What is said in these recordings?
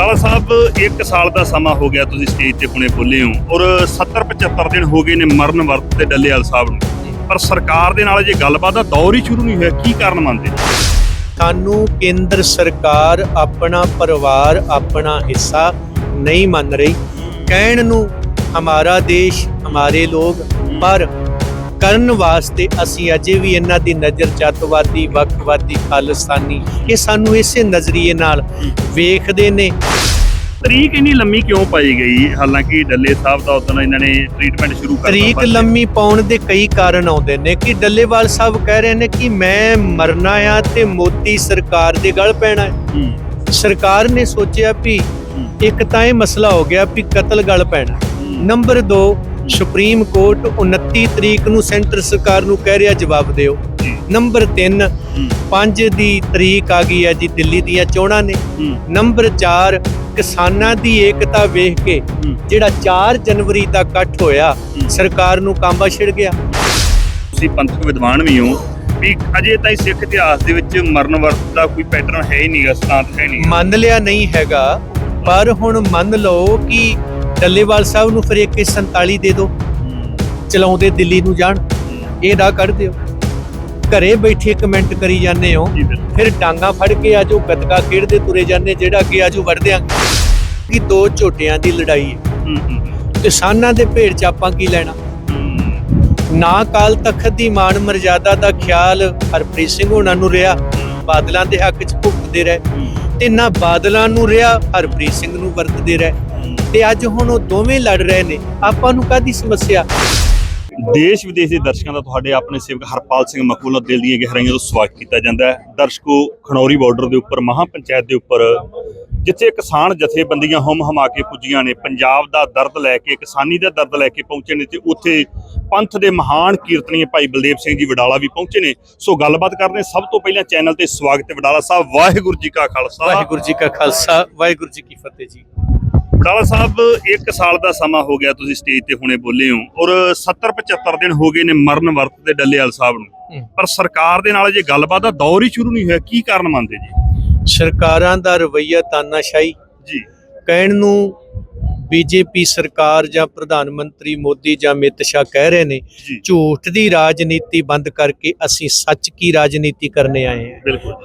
ਵਡਾਲਾ ਸਾਹਿਬ 1 ਸਾਲ ਦਾ ਸਮਾਂ ਹੋ ਗਿਆ ਤੁਸੀਂ ਸਟੇਜ ਤੇ ਹੁਣੇ ਬੋਲੇ ਹੋ ਔਰ 70 75 ਦਿਨ ਹੋ ਗਏ ਨੇ ਮਰਨ ਵਰਤ ਤੇ ਡੱਲੇਵਾਲ ਸਾਹਿਬ ਨੂੰ। ਪਰ ਸਰਕਾਰ ਦੇ ਨਾਲ ਜੇ ਗੱਲਬਾਤ ਦਾ ਦੌਰ ਹੀ ਸ਼ੁਰੂ ਨਹੀਂ ਹੋਇਆ, ਕੀ ਕਾਰਨ ਮੰਨਦੇ ਸਾਨੂੰ ਕੇਂਦਰ ਸਰਕਾਰ ਆਪਣਾ ਪਰਿਵਾਰ, ਆਪਣਾ ਹਿੱਸਾ ਨਹੀਂ ਮੰਨ ਰਹੀ। ਕਹਿਣ ਨੂੰ ਹਮਾਰਾ ਦੇਸ਼, ਹਮਾਰੇ ਲੋਕ, ਪਰ ਕਰਨ ਵਾਸਤੇ ਅਸੀਂ ਅਜੇ ਵੀ ਇਹਨਾਂ ਦੀ ਨਜ਼ਰ ਜਾਤਵਾਦੀ ਵਕਤਵਾਦੀ ਖਾਲਿਸਤਾਨੀ ਇਹ ਸਾਨੂੰ ਇਸੇ ਨਜ਼ਰੀਏ ਨਾਲ ਵੇਖਦੇ ਨੇ। ਤਰੀਕ ਇੰਨੀ ਲੰਮੀ ਕਿਉਂ ਪਾਈ ਗਈ? ਹਾਲਾਂਕਿ ਡੱਲੇ ਸਾਹਿਬ ਦਾ ਉਦੋਂ ਇਹਨਾਂ ਨੇ ਟ੍ਰੀਟਮੈਂਟ ਸ਼ੁਰੂ ਕਰਤਾ ਤਰੀਕ ਲੰਮੀ ਪਾਉਣ ਦੇ ਕਈ ਕਾਰਨ ਆਉਂਦੇ ਨੇ ਕਿ ਡੱਲੇਵਾਲ ਸਾਹਿਬ ਕਹਿ ਰਹੇ ਨੇ ਕਿ ਮੈਂ ਮਰਨਾ ਆ ਤੇ ਮੋਦੀ ਸਰਕਾਰ ਦੇ ਗਲ ਪੈਣਾ ਹੈ। ਸਰਕਾਰ ਨੇ ਸੋਚਿਆ ਵੀ ਇੱਕ ਤਾਂ ਇਹ ਮਸਲਾ ਹੋ ਗਿਆ ਵੀ ਕਤਲ ਗਲ ਪੈਣਾ। ਨੰਬਰ 2 ਸੁਪਰੀਮ ਕੋਰਟ 29 ਤਰੀਕ ਨੂੰ ਸੈਂਟਰ ਸਰਕਾਰ ਨੂੰ ਕਹਿ ਰਿਹਾ ਜਵਾਬ ਦਿਓ। ਨੰਬਰ 3 ਹੂੰ, 5 ਦੀ ਤਰੀਕ ਆ ਗਈ ਹੈ ਜੀ ਦਿੱਲੀ ਦੀਆਂ ਚੋਣਾਂ ਨੇ। ਨੰਬਰ 4 ਕਿਸਾਨਾਂ ਦੀ ਏਕਤਾ ਵੇਖ ਕੇ। ਜਿਹੜਾ 4 ਜਨਵਰੀ ਦਾ ਇਕੱਠ ਹੋਇਆ ਸਰਕਾਰ ਨੂੰ ਕਾਂਬਾ ਛਿੜ ਗਿਆ। ਤੁਸੀਂ ਪੰਥਕ ਵਿਦਵਾਨ ਵੀ ਹੋ ਵੀ ਅਜੇ ਤਾਈਂ ਸਿੱਖ ਇਤਿਹਾਸ ਦੇ ਵਿੱਚ ਮਰਨ ਵਰਤ ਦਾ ਕੋਈ ਪੈਟਰਨ ਹੈ ਹੀ ਨਹੀਂਗਾ ਸਤਾਂਤ ਹੈ ਨਹੀਂ ਮੰਨ ਲਿਆ ਨਹੀਂ ਹੈਗਾ ਪਰ ਹੁਣ ਮੰਨ ਲਓ ਕਿ ਡੱਲੇਵਾਲ ਸਾਹਿਬ ਨੂੰ ਫਿਰ ਇੱਕ 47 ਦੇ ਦਿਓ। ਚਲਾਉਂਦੇ ਦਿੱਲੀ ਨੂੰ ਜਾਣ। ਇਹ ਰਾਹ ਕੱਢ ਦਿਓ। ਘਰੇ ਬੈਠੇ ਕਮੈਂਟ ਕਰੀ ਜਾਂਦੇ ਹੋ। ਫਿਰ ਡਾਂਗਾ ਫੜ ਕੇ ਆਜੋ ਗੱਤਕਾ ਖੇਡਦੇ ਤੁਰੇ ਜਾਂਦੇ ਜਿਹੜਾ ਅੱਗੇ ਆਜੋ ਵੜ ਦਿਆਂਗੇ ਕਿ ਦੋ ਝੋਟਿਆਂ ਦੀ ਲੜਾਈ ਹੈ। ਕਿਸਾਨਾਂ ਦੇ ਭੇਡ ਚ ਆਪਾਂ ਕੀ ਲੈਣਾ? ਨਾ ਕਾਲ ਤਖਤ ਦੀ ਮਾਣ ਮਰਜ਼ਾਦਾ ਦਾ ਖਿਆਲ ਹਰਪ੍ਰੀਤ ਸਿੰਘ ਹੋਣਾ ਨੂੰ ਰਿਹਾ। ਬਾਦਲਾਂ ਦੇ ਹੱਕ ਚ ਭੁਗਤਦੇ ਰਹੇ। ਤੇ ਨਾ ਬਾਦਲਾਂ ਨੂੰ ਰਿਹਾ ਹਰਪ੍ਰੀਤ ਸਿੰਘ ਨੂੰ ਵਰਤਦੇ ਰਹੇ। ਤੇ ਅੱਜ ਹੁਣ ਉਹ ਦੋਵੇਂ ਲੜ ਰਹੇ ਨੇ। ਆਪਾਂ ਨੂੰ ਕਾਦੀ ਸਮੱਸਿਆ? ਦੇਸ਼ ਵਿਦੇਸ਼ ਦੇ ਦਰਸ਼ਕਾਂ ਦਾ ਤੁਹਾਡੇ ਆਪਣੇ ਸੇਵਕ ਹਰਪਾਲ ਸਿੰਘ ਮਕਬੂਲ ਨਾਲ ਦਿਲ ਦੀਆਂ ਗਹਿਰਾਈਆਂ ਤੋਂ ਸਵਾਗਤ ਕੀਤਾ ਜਾਂਦਾ ਹੈ। ਦਰਸ਼ਕੋ ਖਣੌਰੀ ਬਾਰਡਰ ਦੇ ਉੱਪਰ ਮਹਾ ਪੰਚਾਇਤ ਦੇ ਉੱਪਰ ਜਿੱਥੇ ਕਿਸਾਨ ਜਥੇਬੰਦੀਆਂ ਹਮ ਹਮਾ ਕੇ ਪੁੱਜੀਆਂ ਨੇ ਪੰਜਾਬ ਦਾ ਦਰਦ ਲੈ ਕੇ ਕਿਸਾਨੀ ਦਾ ਦਰਦ ਲੈ ਕੇ ਪਹੁੰਚੇ ਨੇ ਤੇ ਉੱਥੇ ਪੰਥ ਦੇ ਮਹਾਨ ਕੀਰਤਨੀਏ ਭਾਈ ਬਲਦੇਵ ਸਿੰਘ ਜੀ ਵਡਾਲਾ ਵੀ ਪਹੁੰਚੇ ਨੇ। ਸੋ ਗੱਲਬਾਤ ਕਰਦੇ। ਸਭ ਤੋਂ ਪਹਿਲਾਂ ਚੈਨਲ ਤੇ ਸਵਾਗਤ ਹੈ ਵਡਾਲਾ ਸਾਹਿਬ। ਵਾਹਿਗੁਰੂ ਜੀ ਕਾ ਖਾਲਸਾ। ਵਾਹਿਗੁਰੂ ਜੀ ਕਾ ਖਾਲਸਾ। ਵਾਹਿਗੁਰੂ ਜੀ ਕੀ ਫਤਿਹ ਜੀ। ਵਡਾਲਾ ਸਾਹਿਬ 1 ਸਾਲ ਦਾ ਸਮਾਂ ਹੋ ਗਿਆ ਤੁਸੀਂ ਸਟੇਜ ਤੇ ਹੁਣੇ ਬੋਲੇ ਹੋ ਔਰ 70 75 ਦਿਨ ਹੋ ਗਏ ਨੇ ਮਰਨ ਵਰਤ ਤੇ ਡੱਲੇਵਾਲ ਸਾਹਿਬ ਨੂੰ। ਪਰ ਸਰਕਾਰ ਦੇ ਨਾਲ ਜੇ ਗੱਲਬਾਤ ਦਾ ਦੌਰ ਹੀ ਸ਼ੁਰੂ ਨਹੀਂ ਹੋਇਆ ਕੀ ਕਾਰਨ ਮੰਨਦੇ ਜੀ? ਸਰਕਾਰਾਂ ਦਾ ਰਵਈਆ ਤਾਨਾਸ਼ਾਹੀ। ਜੀ। ਕਹਿਣ ਨੂੰ ਬੀਜੇਪੀ ਸਰਕਾਰ ਜਾਂ ਪ੍ਰਧਾਨ ਮੰਤਰੀ ਮੋਦੀ ਜਾਂ ਅਮਿਤ ਸ਼ਾਹ ਕਹਿ ਰਹੇ ਨੇ ਝੂਠ ਦੀ ਰਾਜਨੀਤੀ ਬੰਦ ਕਰਕੇ ਅਸੀਂ ਸੱਚ ਕੀ ਰਾਜਨੀਤੀ ਕਰਨੇ ਆਏ ਹਾਂ?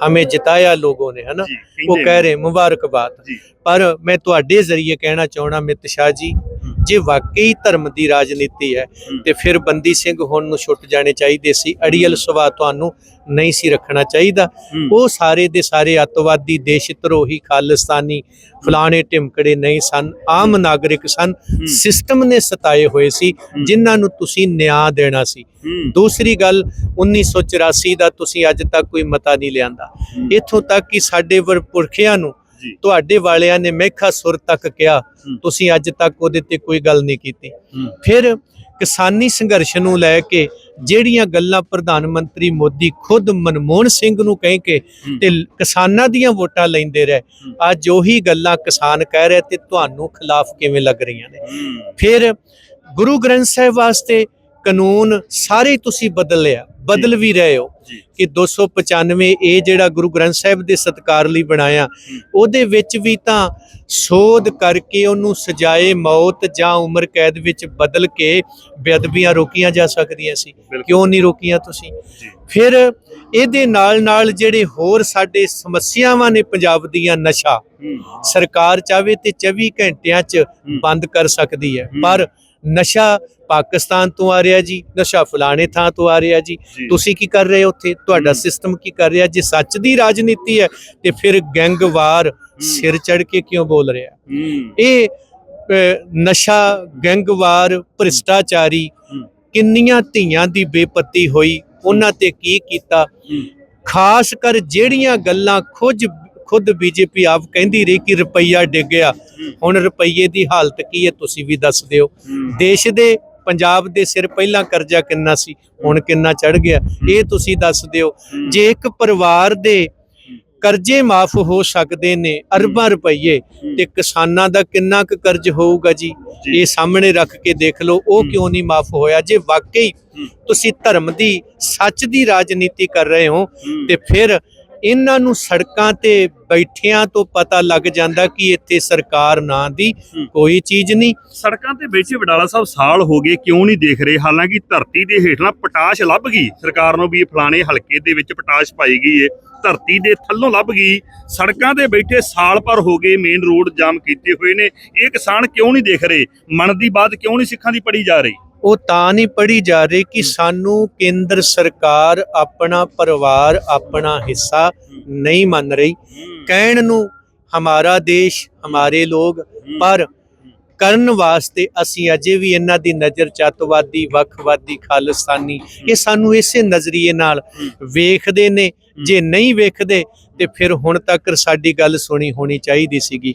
ਹमें ਜਿਤਾਇਆ ਲੋगों ਨੇ ਹਨਾ? ਉਹ ਕਹਿ ਰਹੇ ਮੁਬਾਰਕਬਾਦ। ਪਰ ਮੈਂ ਤੁਹਾਡੇ ਜ਼ਰੀਏ ਕਹਿਣਾ ਚਾਹਣਾ ਅਮਿਤ ਸ਼ਾਹ ਜੀ ਜੇ ਵਾਕਈ ਧਰਮ ਦੀ ਰਾਜਨੀਤੀ ਹੈ। ਤੇ ਫਿਰ ਬੰਦੀ ਸਿੰਘ ਹੁਣ ਨੂੰ ਛੁੱਟ ਜਾਣੇ ਚਾਹੀਦੇ ਸੀ ਅੜੀਅਲ ਸੁਭਾਅ ਤੁਹਾਨੂੰ ਨਹੀਂ ਸੀ ਰੱਖਣਾ ਚਾਹੀਦਾ। ਉਹ ਸਾਰੇ ਦੇ ਸਾਰੇ ਅੱਤਵਾਦੀ ਦੇਸ਼ ਧਰੋਹੀ ਖਾਲਿਸਤਾਨੀ ਫਲਾਣੇ ਟਿਮਕੜੇ ਨਹੀਂ ਸਨ ਆਮ ਨਾਗਰਿਕ ਸਨ। ਸਿਸਟਮ ਨੇ ਸਤਾਏ ਹੋਏ ਸੀ ਜਿਨ੍ਹਾਂ ਨੂੰ ਤੁਸੀਂ ਨਿਆਂ ਦੇਣਾ ਸੀ। ਦੂਸਰੀ ਗੱਲ 1984 ਦਾ ਤੁਸੀਂ ਅੱਜ ਤੱਕ ਕੋਈ ਮਤਾ ਨਹੀਂ ਲਿਆਂਦਾ। ਇੱਥੋਂ ਤੱਕ ਕਿ ਸਾਡੇ ਵਰ ਪੁਰਖਿਆਂ ਨੂੰ ਤੁਹਾਡੇ ਵਾਲਿਆਂ ਨੇ ਮੇਖਾ ਸੁਰ ਤੱਕ ਕਿਹਾ। ਤੁਸੀਂ ਅੱਜ ਤੱਕ ਉਹਦੇ ਤੇ ਕੋਈ ਗੱਲ ਨਹੀਂ ਕੀਤੀ। ਫਿਰ ਕਿਸਾਨੀ ਸੰਘਰਸ਼ ਨੂੰ ਲੈ ਕੇ ਜਿਹੜੀਆਂ ਗੱਲਾਂ ਪ੍ਰਧਾਨ ਮੰਤਰੀ ਮੋਦੀ ਖੁਦ ਮਨਮੋਹਨ ਸਿੰਘ ਨੂੰ ਕਹਿ ਕੇ। ਤੇ ਕਿਸਾਨਾਂ ਦੀਆਂ ਵੋਟਾਂ ਲੈਂਦੇ ਰਹੇ। ਅੱਜ ਉਹੀ ਗੱਲਾਂ ਕਿਸਾਨ ਕਹਿ ਰਹੇ ਤੇ ਤੁਹਾਨੂੰ ਖਿਲਾਫ ਕਿਵੇਂ ਲੱਗ ਰਹੀਆਂ ਨੇ? ਫਿਰ ਗੁਰੂ ਗ੍ਰੰਥ ਸਾਹਿਬ ਵਾਸਤੇ ਕਾਨੂੰਨ ਸਾਰੇ ਤੁਸੀਂ ਬਦਲ ਲਿਆ ਬਦਲ ਵੀ ਰਹੇ ਹੋ। ਕਿ 295 ਇਹ ਜਿਹੜਾ ਗੁਰੂ ਗ੍ਰੰਥ ਸਾਹਿਬ ਦੇ ਸਤਕਾਰ ਲਈ ਬਣਾਇਆ ਉਹਦੇ ਵਿੱਚ ਵੀ ਤਾਂ ਸੋਧ ਕਰਕੇ ਉਹਨੂੰ ਸਜਾਏ ਮੌਤ ਜਾਂ ਉਮਰ ਕੈਦ ਵਿੱਚ ਬਦਲ ਕੇ ਬੇਅਦਬੀਆਂ ਰੋਕੀਆਂ ਜਾ ਸਕਦੀਆਂ ਸੀ। ਕਿਉਂ ਨਹੀਂ ਰੋਕੀਆਂ ਤੁਸੀਂ? ਫਿਰ ਇਹਦੇ ਨਾਲ ਨਾਲ ਜਿਹੜੇ ਹੋਰ ਸਾਡੇ ਸਮੱਸਿਆਵਾਂ ਨੇ ਪੰਜਾਬ ਦੀਆਂ ਨਸ਼ਾ। ਸਰਕਾਰ ਚਾਵੇ ਤੇ 24 ਘੰਟਿਆਂ 'ਚ। ਬੰਦ ਕਰ ਸਕਦੀ ਹੂੰ। ਪਰ ਨਸ਼ਾ ਪਾਕਿਸਤਾਨ ਤੋਂ ਆ ਰਿਹਾ ਜੀ ਨਸ਼ਾ ਫਲਾਣੇ ਥਾਂ ਤੋਂ ਆ ਰਿਹਾ ਜੀ। ਤੁਸੀਂ ਕੀ ਕਰ ਰਹੇ ਹੋ ਉੱਥੇ? ਤੁਹਾਡਾ। ਸਿਸਟਮ ਕੀ ਕਰ ਰਿਹਾ? ਜੇ ਸੱਚ ਦੀ ਰਾਜਨੀਤੀ ਹੈ ਤੇ ਫਿਰ ਗੈਂਗਵਾਰ ਸਿਰ ਚੜ ਕੇ ਕਿਉਂ ਬੋਲ ਰਿਹਾ? ਇਹ ਨਸ਼ਾ ਗੈਂਗਵਾਰ ਭ੍ਰਿਸ਼ਟਾਚਾਰੀ। ਕਿੰਨੀਆਂ ਧੀਆਂ ਦੀ ਬੇਪਤੀ ਹੋਈ ਉਹਨਾਂ ਤੇ ਕੀ ਕੀਤਾ? ਖਾਸ ਕਰ ਜਿਹੜੀਆਂ ਗੱਲਾਂ ਖੁਦ ਖੁਦ ਬੀਜੇਪੀ ਆਪ ਕਹਿੰਦੀ ਰਹੀ ਕਿ ਰੁਪਈਆ ਡਿੱਗ ਗਿਆ। ਹੁਣ ਰੁਪਈਏ ਦੀ ਹਾਲਤ ਕੀ ਹੈ ਤੁਸੀਂ ਵੀ ਦੱਸ ਦਿਓ। ਦੇਸ਼ ਦੇ ਪੰਜਾਬ ਦੇ ਸਿਰ ਪਹਿਲਾਂ ਕਰਜ਼ਾ ਕਿੰਨਾ ਸੀ? ਹੁਣ ਕਿੰਨਾ ਚੜ ਗਿਆ? ਇਹ ਤੁਸੀਂ ਦੱਸ ਦਿਓ। ਜੇ ਇੱਕ ਪਰਿਵਾਰ ਦੇ ਕਰਜ਼ੇ ਮਾਫ ਹੋ ਸਕਦੇ ਨੇ ਅਰਬਾਂ ਰੁਪਈਏ ਤੇ ਕਿਸਾਨਾਂ ਦਾ ਕਿੰਨਾ ਕੁ ਕਰਜ਼ ਹੋਊਗਾ ਜੀ? ਇਹ ਸਾਹਮਣੇ ਰੱਖ ਕੇ ਦੇਖ ਲਓ ਉਹ। ਕਿਉਂ ਨਹੀਂ ਮਾਫ ਹੋਇਆ? ਜੇ ਵਾਕਈ। ਤੁਸੀਂ ਧਰਮ ਦੀ ਸੱਚ ਦੀ ਰਾਜਨੀਤੀ ਕਰ ਰਹੇ ਹੂੰ, ਤੇ ਫਿਰ ਇਹਨਾਂ ਨੂੰ ਸੜਕਾਂ ਤੇ ਬੈਠਿਆਂ ਤੋਂ ਪਤਾ ਲੱਗ ਜਾਂਦਾ ਕਿ ਇੱਥੇ ਸਰਕਾਰ ਨਾਂ ਦੀ। ਕੋਈ ਚੀਜ਼ ਨਹੀਂ। ਸੜਕਾਂ ਤੇ ਬੈਠੇ ਵਡਾਲਾ ਸਾਹਿਬ ਸਾਲ ਹੋ ਗਏ ਕਿਉਂ ਨਹੀਂ ਦੇਖ ਰਹੇ? ਹਾਲਾਂਕਿ ਧਰਤੀ ਦੇ ਹੇਠਲਾਂ ਪਟਾਸ਼ ਲੱਭ ਗਈ। ਸਰਕਾਰ ਨੂੰ ਵੀ ਫਲਾਣੇ ਹਲਕੇ ਦੇ ਵਿੱਚ ਪਟਾਸ਼ ਪਾਈ ਗਈ ਏ। ਧਰਤੀ ਦੇ ਥੱਲੋਂ ਲੱਭ ਗਈ। ਸੜਕਾਂ ਤੇ ਬੈਠੇ ਸਾਲ ਭਰ ਹੋ ਗਏ ਮੇਨ ਰੋਡ ਜਾਮ ਕੀਤੇ ਹੋਏ ਨੇ। ਇਹ ਕਿਸਾਨ ਕਿਉਂ ਨਹੀਂ ਦੇਖ ਰਹੇ? ਮਨ ਦੀ ਬਾਤ ਕਿਉਂ ਨਹੀਂ ਸਿੱਖਾਂ ਦੀ ਪੜੀ ਜਾ ਰਹੀ? ਉਹ ਤਾਂ ਨਹੀਂ ਪੜੀ ਜਾ ਰਹੀ ਕਿ ਸਾਨੂੰ ਕੇਂਦਰ ਸਰਕਾਰ ਆਪਣਾ ਪਰਿਵਾਰ ਆਪਣਾ ਹਿੱਸਾ ਨਹੀਂ ਮੰਨ ਰਹੀ। ਕਹਿਣ ਨੂੰ ਹਮਾਰਾ ਦੇਸ਼ ਹਮਾਰੇ ਲੋਗ ਪਰ ਕਰਨ ਵਾਸਤੇ ਅਸੀਂ ਅਜੇ ਵੀ ਇਹਨਾਂ ਦੀ ਨਜ਼ਰ ਚਤਵਾਦੀ ਵੱਖਵਾਦੀ ਖਾਲਿਸਤਾਨੀ ਇਹ ਸਾਨੂੰ ਇਸੇ ਨਜ਼ਰੀਏ ਨਾਲ ਵੇਖਦੇ ਨੇ ਜੇ ਨਹੀਂ ਵੇਖਦੇ ਤੇ ਫਿਰ ਹੁਣ ਤੱਕ ਸਾਡੀ ਗੱਲ ਸੁਣੀ ਹੋਣੀ ਚਾਹੀਦੀ ਸੀਗੀ।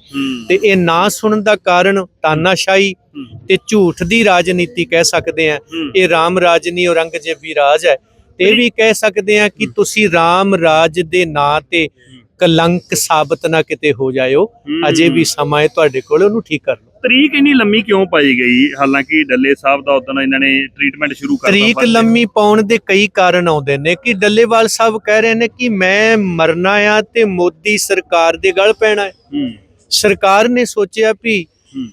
ਤੇ ਇਹ ਨਾ ਸੁਣਨ ਦਾ ਕਾਰਨ ਤਾਨਾਸ਼ਾਹੀ ਤੇ ਝੂਠ ਦੀ ਰਾਜਨੀਤੀ ਕਹਿ ਸਕਦੇ ਆ ਇਹ ਰਾਮ ਰਾਜ ਨਹੀਂ ਔਰੰਗਜ਼ੇਬੀ ਰਾਜ ਹੈ। ਤੇ ਇਹ ਵੀ ਕਹਿ ਸਕਦੇ ਆ ਕਿ ਤੁਸੀਂ ਰਾਮ ਰਾਜ ਦੇ ਨਾਂ ਤੇ ਕਲੰਕ ਸਾਬਤ ਨਾ ਕਿਤੇ ਹੋ ਜਾਇਓ ਅਜੇ ਵੀ ਸਮਾਂ ਹੈ ਤੁਹਾਡੇ ਕੋਲ ਉਹਨੂੰ ਠੀਕ ਕਰ ਲਓ। ਤਰੀਕ ਇੰਨੀ ਲੰਮੀ ਕਿਉਂ ਪਾਈ ਗਈ? ਹਾਲਾਂਕਿ ਡੱਲੇ ਸਾਹਿਬ ਦਾ ਉਦੋਂ ਇਹਨਾਂ ਨੇ ਟ੍ਰੀਟਮੈਂਟ ਸ਼ੁਰੂ ਕਰਤਾ ਤਰੀਕ ਲੰਮੀ ਪਾਉਣ ਦੇ ਕਈ ਕਾਰਨ ਆਉਂਦੇ ਨੇ ਕਿ ਡੱਲੇਵਾਲ ਸਾਹਿਬ ਕਹਿ ਰਹੇ ਨੇ ਕਿ ਮੈਂ ਮਰਨਾ ਆ ਤੇ ਮੋਦੀ ਸਰਕਾਰ ਦੇ ਗਲ ਪੈਣਾ ਹੈ। ਸਰਕਾਰ ਨੇ ਸੋਚਿਆ ਵੀ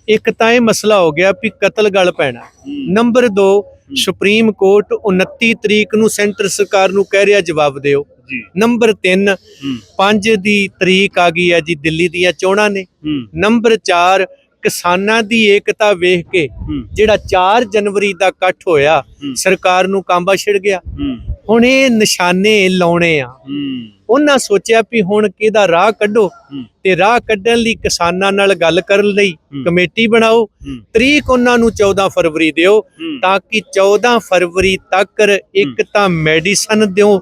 ਇੱਕ ਤਾਂ ਇਹ ਮਸਲਾ ਹੋ ਗਿਆ ਵੀ ਕਤਲ ਗਲ ਪੈਣਾ। ਨੰਬਰ 2 ਸੁਪਰੀਮ ਕੋਰਟ 29 ਤਰੀਕ ਨੂੰ ਸੈਂਟਰ ਸਰਕਾਰ ਨੂੰ ਕਹਿ ਰਿਹਾ ਜਵਾਬ ਦਿਓ। ਨੰਬਰ 3 ਹੂੰ। 5 ਦੀ ਤਰੀਕ ਆ ਗਈ ਹੈ ਜੀ ਦਿੱਲੀ ਦੀਆਂ ਚੋਣਾਂ ਨੇ। ਨੰਬਰ 4 ਕਿਸਾਨਾਂ ਦੀ ਏਕਤਾ ਵੇਖ ਕੇ ਜਿਹੜਾ 4 ਜਨਵਰੀ ਦਾ ਇਕੱਠ ਹੋਇਆ ਸਰਕਾਰ ਨੂੰ ਕਾਂਬਾ ਛਿੜ ਗਿਆ। ਹੁਣ ਇਹ ਨਿਸ਼ਾਨੇ ਲਾਉਣੇ ਆ। ਉਹਨਾਂ ਸੋਚਿਆ ਵੀ ਹੁਣ ਕਿਹਦਾ ਰਾਹ ਕੱਢੋ ਤੇ ਰਾਹ ਕੱਢਣ ਲਈ ਕਿਸਾਨਾਂ ਨਾਲ ਗੱਲ ਕਰਨ ਲਈ। ਕਮੇਟੀ ਬਣਾਓ। ਤਰੀਕ ਉਹਨਾਂ ਨੂੰ 14 ਫਰਵਰੀ ਦਿਓ ਤਾਂ ਕਿ 14 ਫਰਵਰੀ ਤੱਕ ਇੱਕ ਤਾਂ ਮੈਡੀਸਨ ਦਿਓ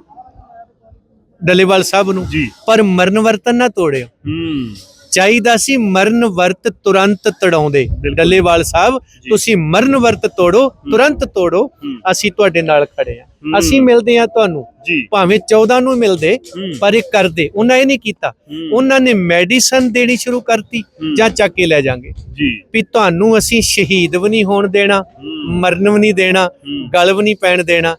ਡੱਲੇਵਾਲ ਸਾਹਿਬ ਨੂੰ ਜੀ। ਪਰ ਮਰਨ ਵਰਤਨ ਨਾ ਤੋੜਿਓ। ਹੂੰ। ਚਾਹੀਦਾ ਸੀ ਮਰਨ ਵਰਤ ਤੁਰੰਤ ਤੜਾਉਂਦੇ। ਡੱਲੇਵਾਲ ਸਾਹਿਬ। ਤੁਸੀਂ ਮਰਨ ਵਰਤ ਤੋੜੋ ਤੁਰੰਤ ਤੋੜੋ ਅਸੀਂ ਤੁਹਾਡੇ ਨਾਲ ਖੜੇ ਆ। ਅਸੀਂ ਮਿਲਦੇ ਆ ਤੁਹਾਨੂੰ। ਭਾਵੇਂ 14 ਨੂੰ ਮਿਲਦੇ ਪਰ ਇਹ ਕਰਦੇ। ਉਹਨਾਂ ਇਹ ਨਹੀਂ ਕੀਤਾ। ਉਹਨਾਂ ਨੇ ਮੈਡੀਸਨ ਦੇਣੀ ਸ਼ੁਰੂ ਕਰਤੀ। ਜਾਂ ਚੱਕ ਕੇ ਲੈ ਜਾਾਂਗੇ। ਜੀ। ਵੀ ਤੁਹਾਨੂੰ ਅਸੀਂ ਸ਼ਹੀਦ ਵੀ ਨਹੀਂ ਹੋਣ ਦੇਣਾ ਮਰਨ ਵੀ ਨਹੀਂ ਦੇਣਾ ਹੂੰ, ਗਲ ਵੀ ਨਹੀਂ ਪੈਣ ਦੇਣਾ।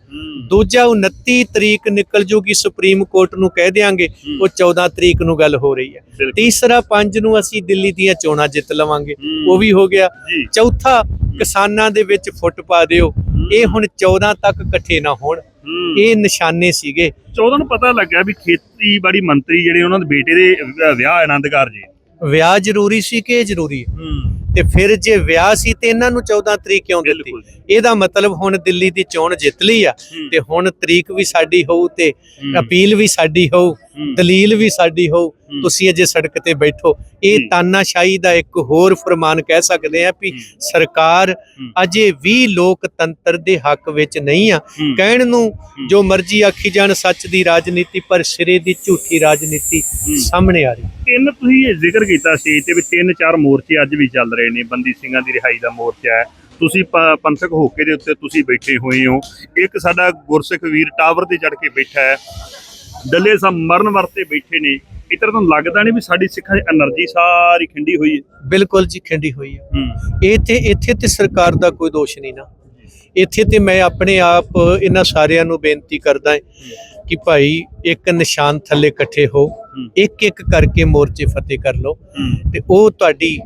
ਦੂਜਾ 29 ਤਰੀਕ ਨਿਕਲ ਜੂਗੀ ਸੁਪਰੀਮ ਕੋਰਟ ਨੂੰ ਕਹਿ ਦੇਾਂਗੇ। ਉਹ 14 ਤਰੀਕ ਨੂੰ ਗੱਲ ਹੋ ਰਹੀ ਹੈ। ਤੀਸਰਾ 5 ਨੂੰ ਅਸੀਂ ਦਿੱਲੀ ਦੀਆਂ ਚੋਣਾਂ ਜਿੱਤ ਲਵਾਂਗੇ। ਉਹ ਵੀ ਹੋ ਗਿਆ। ਚੌਥਾ ਕਿਸਾਨਾਂ ਦੇ ਵਿੱਚ ਫੁੱਟ ਪਾ ਦਿਓ। ਇਹ ਹੁਣ 14 ਤੱਕ ਇਕੱਠੇ ਨਾ ਹੋਣ। ਇਹ ਨਿਸ਼ਾਨੇ ਸੀਗੇ। 14 ਨੂੰ ਪਤਾ ਲੱਗਾ ਵੀ ਖੇਤੀਬਾੜੀ ਮੰਤਰੀ ਜਿਹੜੇ ਉਹਨਾਂ ਦੇ ਬੇਟੇ ਦੇ ਵਿਆਹ ਆਨੰਦ ਕਾਰਜ ਵਿਆਹ ਜ਼ਰੂਰੀ ਸੀ ਕਿ ਜ਼ਰੂਰੀ ਹੂੰ। ਤੇ ਫਿਰ ਜੇ ਵਿਆਹ ਸੀ ਤੇ ਇਹਨਾਂ ਨੂੰ 14 ਤਰੀਕ ਕਿਉਂ ਦਿੱਤੀ? ਇਹਦਾ ਮਤਲਬ ਹੁਣ ਦਿੱਲੀ ਦੀ ਚੋਣ ਜਿੱਤ ਲਈ ਆ ਤੇ ਹੁਣ ਤਰੀਕ ਵੀ ਸਾਡੀ ਹੋਊ ਤੇ ਅਪੀਲ ਵੀ ਸਾਡੀ ਹੋਊ ਦਲੀਲ ਵੀ ਸਾਡੀ ਹੂੰ। ਤੁਸੀਂ ਅਜੇ ਸੜਕ ਤੇ ਬੈਠੋ ਇਹ। ਤਾਨਾਸ਼ਾਹੀ ਦਾ ਇੱਕ ਹੋਰ ਫਰਮਾਨ ਕਹਿ ਸਕਦੇ ਆ ਵੀ। ਸਰਕਾਰ। ਅਜੇ ਵੀ ਲੋਕਤੰਤਰ ਦੇ ਹੱਕ ਵਿੱਚ ਨਹੀਂ ਆ ਕਹਿਣ ਨੂੰ ਜੋ ਮਰਜ਼ੀ ਆਖੀ ਜਾਣ ਸੱਚ ਦੀ ਰਾਜਨੀਤੀ ਪਰ ਸਿਰੇ ਦੀ ਝੂਠੀ ਰਾਜਨੀਤੀ। ਸਾਹਮਣੇ ਆ ਰਹੀ ਤਿੰਨ ਤੁਸੀਂ ਇਹ ਜ਼ਿਕਰ ਕੀਤਾ ਸਟੇਜ ਤੇ ਵੀ ਤਿੰਨ ਚਾਰ ਮੋਰਚੇ ਅੱਜ ਵੀ ਚੱਲ ਰਹੇ ਨੇ ਬੰਦੀ ਸਿੰਘਾਂ ਦੀ ਰਿਹਾਈ ਦਾ ਮੋਰਚਾ ਹੈ ਤੁਸੀਂ ਪੰਥਕ ਹੋਕੇ ਦੇ ਉੱਤੇ ਤੁਸੀਂ ਬੈਠੇ ਹੋਏ ਹੋ ਇੱਕ ਸਾਡਾ ਗੁਰਸਿੱਖ ਵੀਰ ਟਾਵਰ ਤੇ ਚੜ ਕੇ ਬੈਠਾ ਹੈ ਡੱਲੇ ਸਾਹਿਬ ਮਰਨ ਵਰਤੇ ਬੈਠੇ ਨੇ। ਇਤਰ ਤੁਹਾਨੂੰ ਲੱਗਦਾ ਨਹੀਂ ਵੀ ਸਾਡੀ ਸਿੱਖਾਂ ਦੀ એનર્ਜੀ ਸਾਰੀ ਖਿੰਡੀ ਹੋਈ ਹੈ। ਬਿਲਕੁਲ ਜੀ ਖਿੰਡੀ ਹੋਈ ਹੈ। ਇੱਥੇ ਇੱਥੇ ਤੇ ਸਰਕਾਰ ਦਾ ਕੋਈ ਦੋਸ਼ ਨਹੀਂ ਨਾ। ਇੱਥੇ ਤੇ ਮੈਂ ਆਪਣੇ ਆਪ ਇਹਨਾਂ ਸਾਰਿਆਂ ਨੂੰ ਬੇਨਤੀ ਕਰਦਾ ਹਾਂ ਕਿ ਭਾਈ ਇੱਕ ਨਿਸ਼ਾਨ ਥੱਲੇ ਇਕੱਠੇ ਹੋ। ਇੱਕ ਇੱਕ ਕਰਕੇ ਮੋਰਚੇ ਫਤਿਹ ਕਰ ਲਓ। ਤੇ ਉਹ ਤੁਹਾਡੀ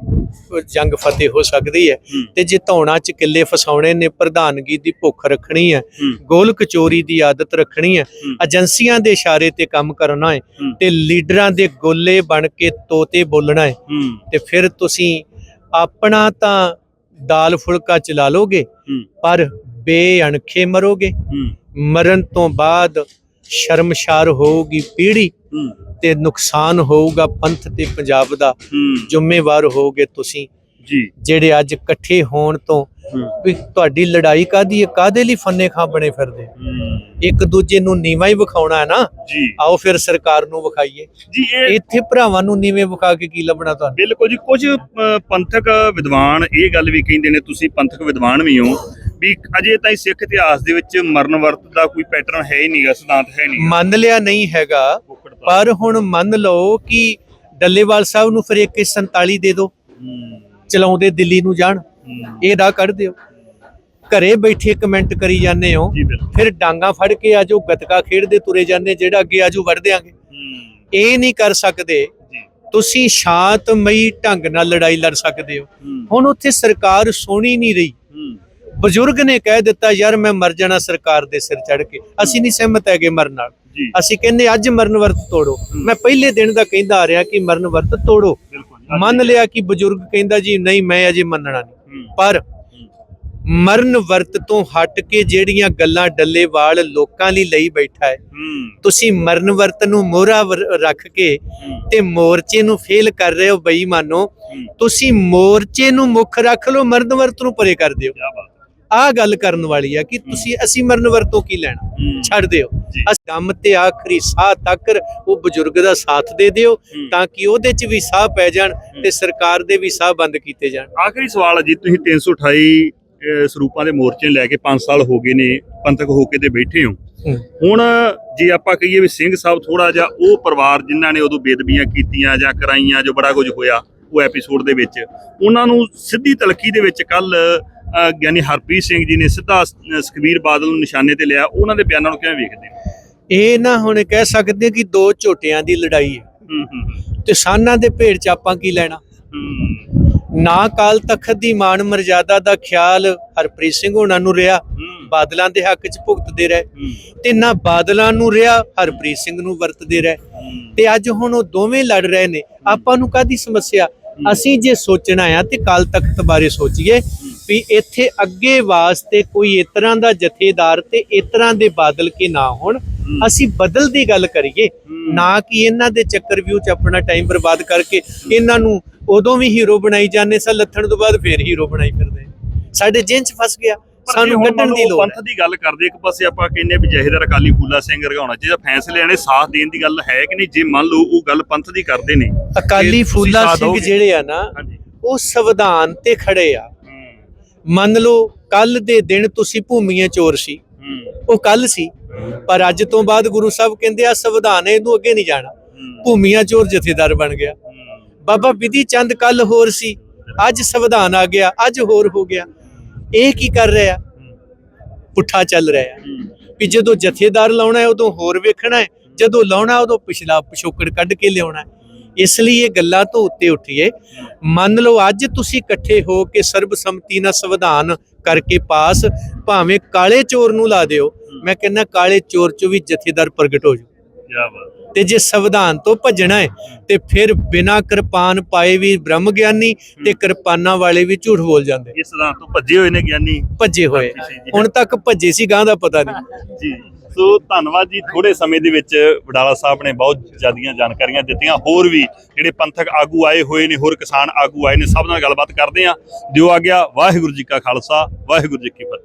ਜੰਗ ਫਤਿਹ ਹੋ ਸਕਦੀ ਹੈ। ਤੇ ਜੇ ਧੌਣਾ ਚ ਕਿੱਲੇ ਫਸਾਉਣੇ ਨੇ ਪ੍ਰਧਾਨਗੀ ਦੀ ਭੁੱਖ ਰੱਖਣੀ ਹੈ ਗੋਲ ਕਚੋਰੀ ਦੀ ਆਦਤ ਰੱਖਣੀ ਹੈ। ਏਜੰਸੀਆਂ ਦੇ ਇਸ਼ਾਰੇ ਤੇ ਕੰਮ ਕਰਨਾ ਹੈ। ਤੇ ਲੀਡਰਾਂ ਦੇ ਗੋਲੇ ਬਣ ਕੇ ਤੋਤੇ ਬੋਲਣਾ ਹੈ। ਤੇ ਫਿਰ ਤੁਸੀਂ ਆਪਣਾ ਤਾਂ ਦਾਲ ਫੁਲਕਾ ਚਲਾ ਲੋਗੇ ਪਰ ਬੇਅਣਖੇ ਮਰੋਗੇ। ਮਰਨ ਤੋਂ ਬਾਅਦ ਸ਼ਰਮਸ਼ਾਰ ਹੋਊਗੀ ਪੀੜ੍ਹੀ ਹੂੰ, ਤੇ ਨੁਕਸਾਨ ਹੋਊਗਾ ਪੰਥ ਤੇ ਪੰਜਾਬ ਦਾ। ਜ਼ਿੰਮੇਵਾਰ ਹੋਗੇ ਤੁਸੀਂ। ਜੀ। ਜਿਹੜੇ ਅੱਜ ਇਕੱਠੇ ਹੋਣ ਤੋਂ ਵੀ ਤੁਹਾਡੀ ਲੜਾਈ ਕਾਦੀ ਹੈ? ਕਾਦੇ ਲਈ ਫੰਨੇ ਖਾਂ ਬਣੇ ਫਿਰਦੇ? ਇੱਕ ਦੂਜੇ ਨੂੰ ਨੀਵਾਂ ਹੀ ਵਿਖਾਉਣਾ ਹੈ ਨਾ? ਜੀ। ਆਓ ਫਿਰ ਸਰਕਾਰ ਨੂੰ ਵਿਖਾਈਏ। ਜੀ ਇੱਥੇ ਭਰਾਵਾਂ ਨੂੰ ਨੀਵੇਂ ਵਿਖਾ ਕੇ ਕੀ ਲੱਭਣਾ ਤੁਹਾਨੂੰ? ਬਿਲਕੁਲ ਜੀ ਕੁਝ ਪੰਥਕ ਵਿਦਵਾਨ ਇਹ ਗੱਲ ਵੀ ਕਹਿੰਦੇ ਨੇ ਤੁਸੀਂ ਪੰਥਕ ਵਿਦਵਾਨ ਵੀ ਹੋ। ਵੀ ਅਜੇ ਤਾਈਂ ਸਿੱਖ ਇਤਿਹਾਸ ਦੇ ਵਿੱਚ ਮਰਨ ਵਰਤ ਦਾ ਕੋਈ ਪੈਟਰਨ ਹੈ ਹੀ ਨਹੀਂਗਾ ਸਿਧਾਂਤ ਹੈ ਨਹੀਂ ਮੰਨ ਲਿਆ ਨਹੀਂ ਹੈਗਾ ਪਰ ਹੁਣ ਮੰਨ ਲਓ ਕਿ ਡੱਲੇਵਾਲ ਸਾਹਿਬ ਨੂੰ ਫਿਰ 147 ਦੇ ਦਿਓ ਚਲਾਉਂਦੇ ਦਿੱਲੀ ਨੂੰ ਜਾਣ ਇਹ ਰਾਹ ਕੱਢ ਦਿਓ। ਘਰੇ ਬੈਠੇ ਕਮੈਂਟ ਕਰੀ ਜਾਂਦੇ ਹੋ ਫਿਰ ਡਾਂਗਾ ਫੜ ਕੇ ਆਜੋ ਗਤਕਾ ਖੇਡਦੇ ਤੁਰੇ ਜਾਂਦੇ ਜਿਹੜਾ ਅੱਗੇ ਆਜੂ ਵੜ ਦਿਆਂਗੇ। ਹੂੰ, ਇਹ ਨਹੀਂ ਕਰ ਸਕਦੇ। ਤੁਸੀਂ ਸ਼ਾਂਤਮਈ ਢੰਗ ਨਾਲ ਲੜਾਈ ਲੜ ਸਕਦੇ ਹੋ। ਹੁਣ ਉੱਥੇ ਸਰਕਾਰ ਸੋਣੀ ਨਹੀਂ ਰਹੀ। ਬਜ਼ੁਰਗ ਨੇ ਕਹਿ ਦਿੱਤਾ ਯਾਰ ਮੈਂ ਮਰ ਜਾਣਾ ਸਰਕਾਰ ਦੇ ਸਿਰ ਚੜ ਕੇ। ਅਸੀਂ ਨਹੀਂ ਸਹਿਮਤ ਹੈਗੇ ਮਰਨ ਨਾਲ। ਅਸੀਂ ਕਹਿੰਦੇ ਅੱਜ ਮਰਨ ਵਰਤ ਤੋੜੋ। ਮੈਂ ਪਹਿਲੇ ਦਿਨ ਦਾ ਕਹਿੰਦਾ ਆ ਰਿਹਾ ਕਿ ਮਰਨ ਵਰਤ ਤੋੜੋ। ਮੰਨ ਲਿਆ ਕਿ ਬਜ਼ੁਰਗ ਕਹਿੰਦਾ ਜੀ ਨਹੀਂ ਮੈਂ ਅਜੇ ਮੰਨਣਾ ਨਹੀਂ। ਪਰ ਮਰਨ ਵਰਤ ਤੋਂ ਹਟ ਕੇ ਜਿਹੜੀਆਂ ਗੱਲਾਂ ਡੱਲੇਵਾਲ ਲੋਕਾਂ ਲਈ ਲਈ ਬੈਠਾ ਹੈ ਤੁਸੀਂ ਮਰਨ ਵਰਤ ਨੂੰ ਮੋਹਰਾ ਰੱਖ ਕੇ ਤੇ ਮੋਰਚੇ ਨੂੰ ਫੇਲ ਕਰ ਰਹੇ ਹੋ ਬੇਈਮਾਨੋ। ਹੂੰ, ਤੁਸੀਂ ਮੋਰਚੇ ਨੂੰ ਮੁੱਖ ਰੱਖ ਲਓ ਮਰਨ ਵਰਤ ਨੂੰ ਪਰੇ ਕਰ ਦਿਓ। ਕਿਆ ਬਾਤ ਆਹ ਗੱਲ ਕਰਨ ਵਾਲੀ ਆ ਕਿ ਤੁਸੀਂ ਅਸੀਂ ਮਰਨ ਵਰਤੋਂ ਕੀ ਲੈਣਾ? ਛੱਡ ਦਿਓ। ਦਮ ਤੇ ਆਖਰੀ ਸਾਹ ਤੱਕ ਉਹ ਬਜ਼ੁਰਗ ਦਾ ਸਾਥ ਦੇ ਦਿਓ। ਤਾਂ ਕਿ ਉਹਦੇ 'ਚ ਵੀ ਸਾਹ ਪੈ ਜਾਣ ਤੇ ਸਰਕਾਰ ਦੇ ਵੀ ਸਾਹ ਬੰਦ ਕੀਤੇ ਜਾਣ। ਆਖਰੀ ਸਵਾਲ ਜੀ ਤੁਸੀਂ 328 ਅਹ, ਸਰੂਪਾਂ ਦੇ ਮੋਰਚੇ ਲੈ ਕੇ 5 ਸਾਲ ਹੋ ਗਏ ਨੇ ਪੰਥਕ ਹੋ ਕੇ ਤੇ ਬੈਠੇ ਹੋ। ਹੁਣ ਜੇ ਆਪਾਂ ਕਹੀਏ ਵੀ ਸਿੰਘ ਸਾਹਿਬ ਥੋੜਾ ਜਿਹਾ ਉਹ ਪਰਿਵਾਰ ਜਿਨ੍ਹਾਂ ਨੇ ਉਦੋਂ ਬੇਦਬੀਆਂ ਕੀਤੀਆਂ ਜਾਂ ਕਰਾਈਆਂ ਜੋ ਬੜਾ ਕੁਝ ਹੋਇਆ ਉਹ ਐਪੀਸੋਡ ਦੇ ਵਿੱਚ ਉਹਨਾਂ ਨੂੰ ਸਿੱਧੀ ਤਲਖੀ ਦੇ ਵਿੱਚ ਕੱਲ ਗਿਆਨੀ ਹਰਪ੍ਰੀਤ ਸਿੰਘ ਜੀ ਨੇ ਸਿੱਧਾ ਸੁਖਬੀਰ ਬਾਦਲ ਨੂੰ ਨਿਸ਼ਾਨੇ ਤੇ ਲਿਆ। ਉਹਨਾਂ ਦੇ ਬਿਆਨਾਂ ਨੂੰ ਕਿਵੇਂ ਵੇਖਦੇ ਹੋ? ਇਹ ਨਾ ਹੁਣ ਕਹਿ ਸਕਦੇ ਕਿ ਦੋ ਝੋਟਿਆਂ ਦੀ ਲੜਾਈ ਹੈ। ਤੇ ਸਾਨਾਂ ਦੇ ਭੇਡ ਚ ਆਪਾਂ ਕੀ ਲੈਣਾ? ਨਾ ਕਾਲ ਤਖਤ ਦੀ ਮਾਣ ਮਰਜ਼ਾਦਾ ਦਾ ਖਿਆਲ ਹਰਪ੍ਰੀਤ ਸਿੰਘ ਹੋਣਾ ਨੂੰ ਰਿਹਾ। ਬਾਦਲਾਂ ਦੇ ਹੱਕ ਚ ਭੁਗਤਦੇ ਰਹੇ। ਤੇ ਨਾ ਬਾਦਲਾਂ ਨੂੰ ਰਿਹਾ ਹਰਪ੍ਰੀਤ ਸਿੰਘ ਨੂੰ ਵਰਤਦੇ ਰਹੇ। ਤੇ ਅੱਜ ਹੁਣ ਉਹ ਦੋਵੇਂ ਲੜ ਰਹੇ ਨੇ। ਆਪਾਂ ਨੂੰ ਕਾਦੀ ਸਮੱਸਿਆ? ਅਸੀਂ ਜੇ ਸੋਚਣਾ ਆ ਤੇ ਕਾਲ ਤਖਤ ਬਾਰੇ ਸੋਚੀਏ ਵੀ ਇੱਥੇ ਅੱਗੇ ਵਾਸਤੇ ਕੋਈ ਇਸ ਤਰ੍ਹਾਂ ਦਾ ਜਥੇਦਾਰ ਤੇ ਇਸ ਤਰ੍ਹਾਂ ਦੇ ਬਾਦਲ ਕੇ ਨਾ ਹੋਣ। ਅਸੀਂ ਬਦਲ ਦੀ ਗੱਲ ਕਰੀਏ ਨਾ ਕਿ ਇਹਨਾਂ ਦੇ ਚੱਕਰ ਵਿਊ ਚ ਆਪਣਾ ਟਾਈਮ ਬਰਬਾਦ ਕਰਕੇ ਇਹਨਾਂ ਨੂੰ ਉਦੋਂ ਵੀ ਹੀਰੋ ਬਣਾਈ ਜਾਂਦੇ ਸਾਂ ਲੱਥਣ ਤੋਂ ਬਾਅਦ ਫੇਰ ਹੀਰੋ ਬਣਾਈ ਫਿਰਦੇ। ਸਾਡੇ ਜਿੰਨ ਚ ਫਸ ਗਿਆ। ਸਾਨੂੰ ਕੱਢਣ ਦੀ ਲੋੜ ਪੰਥ ਦੀ ਗੱਲ ਕਰਦੇ ਇੱਕ ਪਾਸੇ ਆਪਾਂ ਕਹਿੰਨੇ ਵੀ ਜਹੇਦਾਰ ਅਕਾਲੀ ਫੂਲਾ ਸਿੰਘ ਰਗਾਉਣਾ ਚਾਹੀਦਾ। ਫੈਸਲੇ ਆਣੇ ਸਾਥ ਦੇਣ ਦੀ ਗੱਲ ਹੈ ਕਿ ਨਹੀਂ? ਜੇ ਮੰਨ ਲਓ ਉਹ ਗੱਲ ਪੰਥ ਦੀ ਕਰਦੇ ਨੇ। ਅਕਾਲੀ ਫੂਲਾ ਸਿੰਘ? ਜਿਹੜੇ ਆ ਨਾ ਉਹ ਸੰਵਿਧਾਨ ਤੇ ਖੜੇ ਆ। ਮੰਨ ਲਓ ਕੱਲ ਦੇ ਦਿਨ ਤੁਸੀਂ ਭੂਮੀਏ ਚੋਰ ਸੀ। ਉਹ ਕੱਲ ਸੀ। ਪਰ ਅੱਜ ਤੋਂ ਬਾਅਦ ਗੁਰੂ ਸਾਹਿਬ ਕਹਿੰਦੇ ਆ ਸੰਵਿਧਾਨ ਇਹਨੂੰ ਅੱਗੇ ਨਹੀਂ ਜਾਣਾ। ਭੂਮੀਆਂ ਚੋਰ ਜਥੇਦਾਰ ਬਣ ਗਿਆ। ਬਾਬਾ ਵਿਧੀ ਚੰਦ ਕੱਲ ਹੋਰ ਸੀ। ਅੱਜ ਸੰਵਿਧਾਨ ਆ ਗਿਆ ਅੱਜ ਹੋਰ ਹੋ ਗਿਆ। ਇਹ ਕੀ ਕਰ ਰਿਹਾ? ਪੁੱਠਾ ਚੱਲ ਰਿਹਾ। ਵੀ ਜਦੋਂ ਜਥੇਦਾਰ ਲਾਉਣਾ ਹੈ ਉਦੋਂ ਹੋਰ ਵੇਖਣਾ ਹੈ। ਜਦੋਂ ਲਾਉਣਾ ਉਦੋਂ ਪਿਛਲਾ ਪਿਛੋਕੜ ਕੱਢ ਕੇ ਲਿਆਉਣਾ ਹੈ। ਇਸ ਲਈ ਇਹ ਗੱਲਾਂ ਤੋਂ ਉੱਤੇ ਉੱਠੀਏ। ਮੰਨ ਲਓ ਅੱਜ ਤੁਸੀਂ ਇਕੱਠੇ ਹੋ ਕੇ ਸਰਬਸੰਮਤੀ ਨਾਲ ਸੰਵਿਧਾਨ ਕਰਕੇ ਪਾਸ ਭਾਵੇਂ ਕਾਲੇ ਚੋਰ ਨੂੰ ਲਾ ਦਿਓ ਮੈਂ ਕਹਿੰਦਾ ਕਾਲੇ ਚੋਰ ਚੋਂ ਵੀ ਜਥੇਦਾਰ ਪ੍ਰਗਟ ਹੋ ਜੂ ਬਾਤ ਤੇ ਜੇ ਸੰਵਿਧਾਨ ਤੋਂ ਭੱਜਣਾ ਹੈ ਤੇ ਫਿਰ ਬਿਨਾ ਕਿਰਪਾਨ ਪਾਏ ਵੀ ਬ੍ਰਹਮ ਗਿਆਨੀ ਤੇ ਕਿਰਪਾਨਾਂ ਵਾਲੇ ਵੀ ਝੂਠ ਬੋਲ ਜਾਂਦੇ। ਇਸ ਤਰ੍ਹਾਂ ਤੋਂ ਭੱਜੇ ਹੋਏ ਨੇ ਗਿਆਨੀ। ਭੱਜੇ ਹੋਏ। ਹੁਣ ਤੱਕ ਭੱਜੇ ਸੀ ਗਾਂ ਦਾ ਪਤਾ ਨਹੀਂ। ਜੀ। ਸੋ ਧੰਨਵਾਦ ਜੀ। ਥੋੜੇ ਸਮੇਂ ਦੇ ਵਿੱਚ ਵਡਾਲਾ ਸਾਹਿਬ ਨੇ ਬਹੁਤ ਜ਼ਿਆਦੀਆਂ ਜਾਣਕਾਰੀਆਂ ਦਿੱਤੀਆਂ। ਹੋਰ ਵੀ ਜਿਹੜੇ ਪੰਥਕ ਆਗੂ ਆਏ ਹੋਏ ਨੇ, ਹੋਰ ਕਿਸਾਨ ਆਗੂ ਆਏ ਨੇ, ਸਭ ਨਾਲ ਗੱਲਬਾਤ ਕਰਦੇ ਆ ਦਿਓ ਆ ਗਿਆ ਵਾਹਿਗੁਰੂ ਜੀ ਕਾ ਖਾਲਸਾ, ਵਾਹਿਗੁਰੂ ਜੀ ਕੀ ਫਤਿਹ।